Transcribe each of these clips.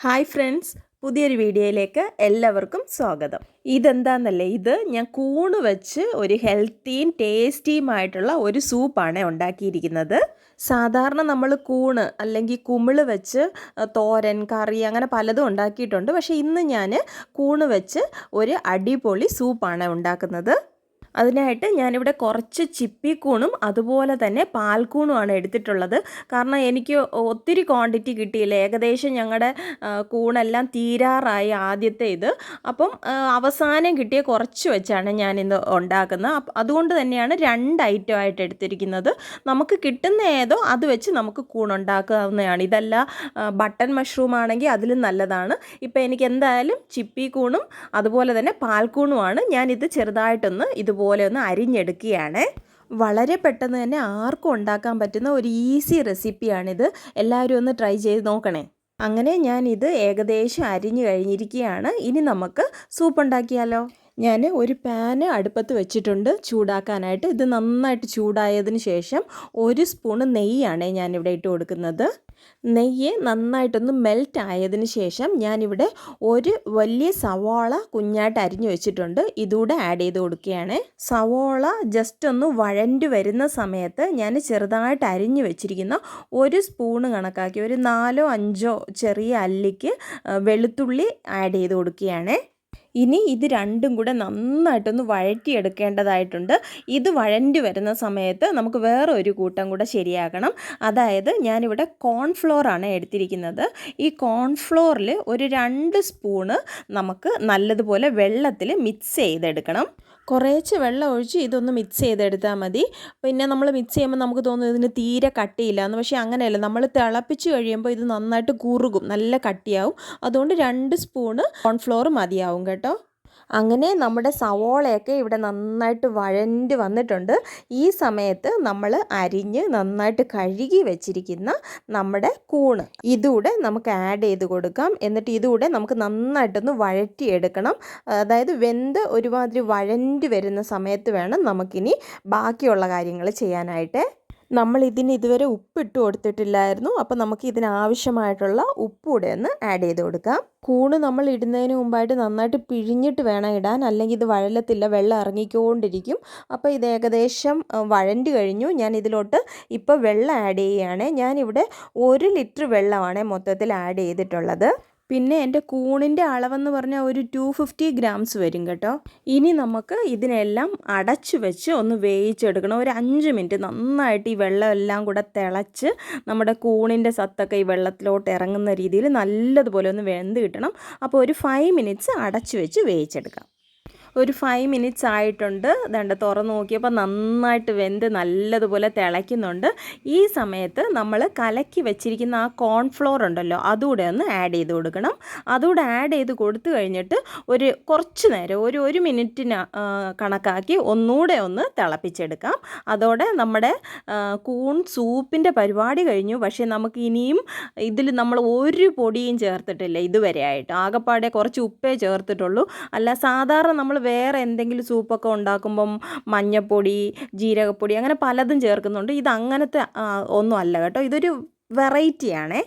Hi friends പുതിയൊരു വീഡിയോയിലേക്ക് എല്ലാവർക്കും സ്വാഗതം. ഇതെന്താണെന്നല്ലേ ഇത് ഞാൻ കൂണ് വെച്ച് ഒരു ഹെൽത്തിയും ടേസ്റ്റിയുമായിട്ടുള്ള ഒരു സൂപ്പാണ് ഉണ്ടാക്കിയിരിക്കുന്നത്. സാധാരണ നമ്മൾ കൂണ് അല്ലെങ്കിൽ കുമിൾ വെച്ച് തോരൻ കറി അങ്ങനെ പലതും ഉണ്ടാക്കിയിട്ടുണ്ട്. പക്ഷേ ഇന്ന് ഞാൻ കൂണ് വെച്ച് ഒരു അടിപൊളി സൂപ്പാണ് ഉണ്ടാക്കുന്നത്. അതിനായിട്ട് ഞാനിവിടെ കുറച്ച് ചിപ്പിക്കൂണും അതുപോലെ തന്നെ പാൽക്കൂണുമാണ് എടുത്തിട്ടുള്ളത്. കാരണം എനിക്ക് ഒത്തിരി ക്വാണ്ടിറ്റി കിട്ടിയില്ല. ഏകദേശം ഞങ്ങളുടെ കൂണെല്ലാം തീരാറായി ആദ്യത്തെ ഇത്. അപ്പം അവസാനം കിട്ടിയ കുറച്ച് വെച്ചാണ് ഞാനിന്ന് ഉണ്ടാക്കുന്നത്. അതുകൊണ്ട് തന്നെയാണ് രണ്ട് ഐറ്റം ആയിട്ട് എടുത്തിരിക്കുന്നത്. നമുക്ക് കിട്ടുന്ന ഏതോ അത് വെച്ച് നമുക്ക് കൂണുണ്ടാക്കാവുന്നതാണ്. ഇതല്ല ബട്ടൺ മഷ്റൂം ആണെങ്കിൽ അതിലും നല്ലതാണ്. ഇപ്പം എനിക്ക് എന്തായാലും ചിപ്പി കൂണും അതുപോലെ തന്നെ പാൽക്കൂണുമാണ് ഞാനിത് ചെറുതായിട്ടൊന്ന് ഇതുപോലെ ഒന്ന് അരിഞ്ഞെടുക്കുകയാണ്. വളരെ പെട്ടെന്ന് തന്നെ ആർക്കും ഉണ്ടാക്കാൻ പറ്റുന്ന ഒരു ഈസി റെസിപ്പിയാണിത് എല്ലാവരും ഒന്ന് ട്രൈ ചെയ്ത് നോക്കണേ. അങ്ങനെ ഞാൻ ഇത് ഏകദേശം അരിഞ്ഞു കഴിഞ്ഞിരിക്കുകയാണ്. ഇനി നമുക്ക് സൂപ്പ് ഉണ്ടാക്കിയാലോ? ഞാൻ ഒരു പാന് അടുപ്പത്ത് വെച്ചിട്ടുണ്ട് ചൂടാക്കാനായിട്ട്. ഇത് നന്നായിട്ട് ചൂടായതിന് ശേഷം ഒരു സ്പൂണ് നെയ്യാണ് ഞാനിവിടെ ഇട്ട് കൊടുക്കുന്നത്. നെയ്യ് നന്നായിട്ടൊന്ന് മെൽറ്റ് ആയതിന് ശേഷം ഞാനിവിടെ ഒരു വലിയ സവാള കുഞ്ഞായിട്ട് അരിഞ്ഞു വെച്ചിട്ടുണ്ട്. ഇതുകൂടെ ആഡ് ചെയ്ത് കൊടുക്കുകയാണ്. സവാള ജസ്റ്റ് ഒന്ന് വഴണ്ട് വരുന്ന സമയത്ത് ഞാൻ ചെറുതായിട്ട് അരിഞ്ഞു വെച്ചിരിക്കുന്ന ഒരു സ്പൂണ് കണക്കാക്കി ഒരു നാലോ അഞ്ചോ ചെറിയ അല്ലിക്ക് വെളുത്തുള്ളി ആഡ് ചെയ്ത് കൊടുക്കുകയാണ്. ഇനി ഇത് രണ്ടും കൂടെ നന്നായിട്ടൊന്ന് വഴറ്റിയെടുക്കേണ്ടതായിട്ടുണ്ട്. ഇത് വഴണ്ടി വരുന്ന സമയത്ത് നമുക്ക് വേറെ ഒരു കൂട്ടം കൂടെ ശരിയാക്കണം. അതായത് ഞാനിവിടെ കോൺഫ്ലോറാണ് എടുത്തിരിക്കുന്നത്. ഈ കോൺഫ്ലോറിൽ ഒരു രണ്ട് സ്പൂണ് നമുക്ക് നല്ലതുപോലെ വെള്ളത്തിൽ മിക്സ് ചെയ്തെടുക്കണം. കുറേശ്ശെ വെള്ളം ഒഴിച്ച് ഇതൊന്ന് മിക്സ് ചെയ്തെടുത്താൽ മതി. പിന്നെ നമ്മൾ മിക്സ് ചെയ്യുമ്പോൾ നമുക്ക് തോന്നും ഇതിന് തീരെ കട്ടിയില്ല എന്ന്. പക്ഷേ അങ്ങനെയല്ല. നമ്മൾ തിളപ്പിച്ച് കഴിയുമ്പോൾ ഇത് നന്നായിട്ട് കുറുകും. നല്ല കട്ടിയാവും. അതുകൊണ്ട് രണ്ട് സ്പൂണ് കോൺഫ്ലോർ മതിയാവും കേട്ടോ. അങ്ങനെ നമ്മുടെ സവോളയൊക്കെ ഇവിടെ നന്നായിട്ട് വഴണ്ട് വന്നിട്ടുണ്ട്. ഈ സമയത്ത് നമ്മൾ അരിഞ്ഞ് നന്നായിട്ട് കഴുകി വെച്ചിരിക്കുന്ന നമ്മുടെ കൂണ്. ഇതുകൂടെ നമുക്ക് ആഡ് ചെയ്ത് കൊടുക്കാം. എന്നിട്ട് ഇതുകൂടെ നമുക്ക് നന്നായിട്ടൊന്ന് വഴറ്റിയെടുക്കണം. അതായത് വെന്ത് ഒരുമാതിരി വഴണ്ട് വരുന്ന സമയത്ത് വേണം നമുക്കിനി ബാക്കിയുള്ള കാര്യങ്ങൾ ചെയ്യാനായിട്ട് നമ്മൾ ഇതിന് ഇതുവരെ ഉപ്പിട്ട് കൊടുത്തിട്ടില്ലായിരുന്നു. അപ്പോൾ നമുക്ക് ഇതിനാവശ്യമായിട്ടുള്ള ഉപ്പ് കൂടെ ഒന്ന് ആഡ് ചെയ്ത് കൊടുക്കാം. കൂണ് നമ്മൾ ഇടുന്നതിന് മുമ്പായിട്ട് നന്നായിട്ട് പിഴിഞ്ഞിട്ട് വേണം ഇടാൻ. അല്ലെങ്കിൽ ഇത് വഴലത്തില്ല വെള്ളം ഇറങ്ങിക്കൊണ്ടിരിക്കും. അപ്പോൾ ഇത് ഏകദേശം വഴണ്ട് കഴിഞ്ഞു. ഞാൻ ഇതിലോട്ട് ഇപ്പോൾ വെള്ളം ആഡ് ചെയ്യുകയാണ്. ഞാനിവിടെ ഒരു ലിറ്റർ വെള്ളമാണ് മൊത്തത്തിൽ ആഡ് ചെയ്തിട്ടുള്ളത്. പിന്നെ എന്റെ കൂണിന്റെ അളവെന്ന് പറഞ്ഞാൽ ഒരു ടു ഫിഫ്റ്റി ഗ്രാംസ് വരും കേട്ടോ. ഇനി നമുക്ക് ഇതിനെല്ലാം അടച്ചു വെച്ച് ഒന്ന് വേവിച്ചെടുക്കണം. ഒരു അഞ്ച് മിനിറ്റ് നന്നായിട്ട് ഈ വെള്ളമെല്ലാം കൂടെ തിളച്ച് നമ്മുടെ കൂണിന്റെ സത്തൊക്കെ ഈ വെള്ളത്തിലോട്ട് ഇറങ്ങുന്ന രീതിയിൽ നല്ലതുപോലെ ഒന്ന് വെന്ത് കിട്ടണം. അപ്പോൾ ഒരു ഫൈവ് മിനിറ്റ്സ് അടച്ചു വെച്ച് വേവിച്ചെടുക്കാം. ഒരു ഫൈവ് മിനിറ്റ്സ് ആയിട്ടുണ്ട്. ദണ്ട തുറന്ന് നോക്കിയപ്പോൾ നന്നായിട്ട് വെന്ത് നല്ലതുപോലെ തിളയ്ക്കുന്നുണ്ട്. ഈ സമയത്ത് നമ്മൾ കലക്കി വെച്ചിരിക്കുന്ന ആ കോൺഫ്ലോർ ഉണ്ടല്ലോ അതുകൂടെ ഒന്ന് ആഡ് ചെയ്ത് കൊടുക്കണം. അതുകൂടെ ആഡ് ചെയ്ത് കൊടുത്തു കഴിഞ്ഞിട്ട് ഒരു കുറച്ച് നേരം ഒരു ഒരു മിനിറ്റിന് കണക്കാക്കി ഒന്നുകൂടെ ഒന്ന് തിളപ്പിച്ചെടുക്കാം. അതോടെ നമ്മുടെ കൂൺ സൂപ്പിന്റെ പരിപാടി കഴിഞ്ഞു. പക്ഷേ നമുക്ക് ഇനിയും ഇതിൽ നമ്മൾ ഒരു പൊടിയും ചേർത്തിട്ടില്ല ഇതുവരെ ആയിട്ട്. ആകപ്പാടെ കുറച്ച് ഉപ്പേ ചേർത്തിട്ടുള്ളൂ. അല്ല സാധാരണ നമ്മൾ വേറെ എന്തെങ്കിലും സൂപ്പൊക്കെ ഉണ്ടാക്കുമ്പം മഞ്ഞപ്പൊടി ജീരകപ്പൊടി അങ്ങനെ പലതും ചേർക്കുന്നുണ്ട്. ഇത് അങ്ങനത്തെ ഒന്നും അല്ല കേട്ടോ. ഇതൊരു വെറൈറ്റിയാണേ.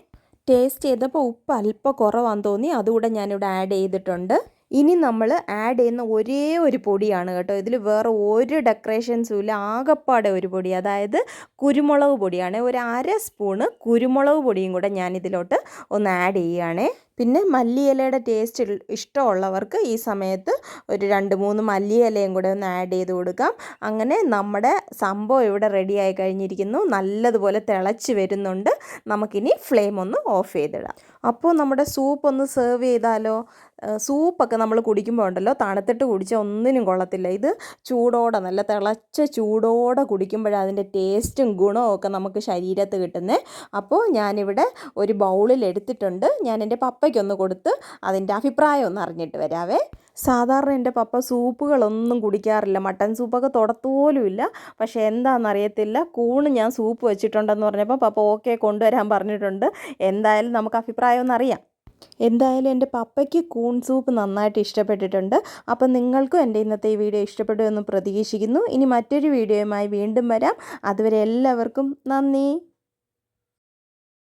ടേസ്റ്റ് ചെയ്തപ്പോൾ ഉപ്പ് അല്പം കുറവാന്ന് തോന്നി. അതുകൂടെ ഞാനിവിടെ ആഡ് ചെയ്തിട്ടുണ്ട്. ഇനി നമ്മൾ ആഡ് ചെയ്യുന്ന ഒരേ ഒരു പൊടിയാണ് കേട്ടോ. ഇതിൽ വേറെ ഒരു ഡെക്കറേഷൻസും ഇല്ല. ആകപ്പാടെ ഒരു പൊടി. അതായത് കുരുമുളക് പൊടിയാണ്. ഒരു അര സ്പൂണ് കുരുമുളക് പൊടിയും കൂടെ ഞാൻ ഇതിലോട്ട് ഒന്ന് ആഡ് ചെയ്യുകയാണേ. പിന്നെ മല്ലിയിലയുടെ ടേസ്റ്റ് ഇഷ്ടമുള്ളവർക്ക് ഈ സമയത്ത് ഒരു രണ്ട് മൂന്ന് മല്ലിയിലയും കൂടെ ഒന്ന് ആഡ് ചെയ്ത് കൊടുക്കാം. അങ്ങനെ നമ്മുടെ സംഭവം ഇവിടെ റെഡി ആയി കഴിഞ്ഞിരിക്കുന്നു. നല്ലതുപോലെ തിളച്ച് വരുന്നുണ്ട്. നമുക്കിനി ഫ്ലെയിം ഒന്ന് ഓഫ് ചെയ്തിടാം. അപ്പോൾ നമ്മുടെ സൂപ്പ് ഒന്ന് സെർവ് ചെയ്താലോ? സൂപ്പൊക്കെ നമ്മൾ കുടിക്കുമ്പോൾ ഉണ്ടല്ലോ തണുത്തിട്ട് കുടിച്ചാൽ ഒന്നിനും കൊള്ളത്തില്ല. ഇത് ചൂടോടെ നല്ല തിളച്ച ചൂടോടെ കുടിക്കുമ്പോഴാണ് അതിന്റെ ടേസ്റ്റും ഗുണവും ഒക്കെ നമുക്ക് ശരീരത്ത് കിട്ടുന്നത് അപ്പോൾ ഞാനിവിടെ ഒരു ബൗളിൽ എടുത്തിട്ടുണ്ട്. ഞാൻ എന്റെ പപ്പയ്ക്കൊന്ന് കൊടുത്ത് അതിന്റെ അഭിപ്രായം ഒന്ന് അറിഞ്ഞിട്ട് വരാവേ. സാധാരണ എന്റെ പപ്പ സൂപ്പുകളൊന്നും കുടിക്കാറില്ല. മട്ടൻ സൂപ്പൊക്കെ തുടത്തുപോലുമില്ല പക്ഷേ എന്താണെന്നറിയത്തില്ല കൂണ് ഞാൻ സൂപ്പ് വെച്ചിട്ടുണ്ടെന്ന് പറഞ്ഞപ്പോൾ പപ്പ ഓക്കെ കൊണ്ടുവരാൻ പറഞ്ഞിട്ടുണ്ട്. എന്തായാലും നമുക്ക് അഭിപ്രായം ഒന്നറിയാം എന്തായാലും എന്റെ പപ്പയ്ക്ക് കൂൺ സൂപ്പ് നന്നായിട്ട് ഇഷ്ടപ്പെട്ടിട്ടുണ്ട്. അപ്പം നിങ്ങൾക്കും എന്റെ ഇന്നത്തെ ഈ വീഡിയോ ഇഷ്ടപ്പെട്ടു എന്ന് പ്രതീക്ഷിക്കുന്നു. ഇനി മറ്റൊരു വീഡിയോയുമായി വീണ്ടും വരാം. അതുവരെ എല്ലാവർക്കും നന്ദി.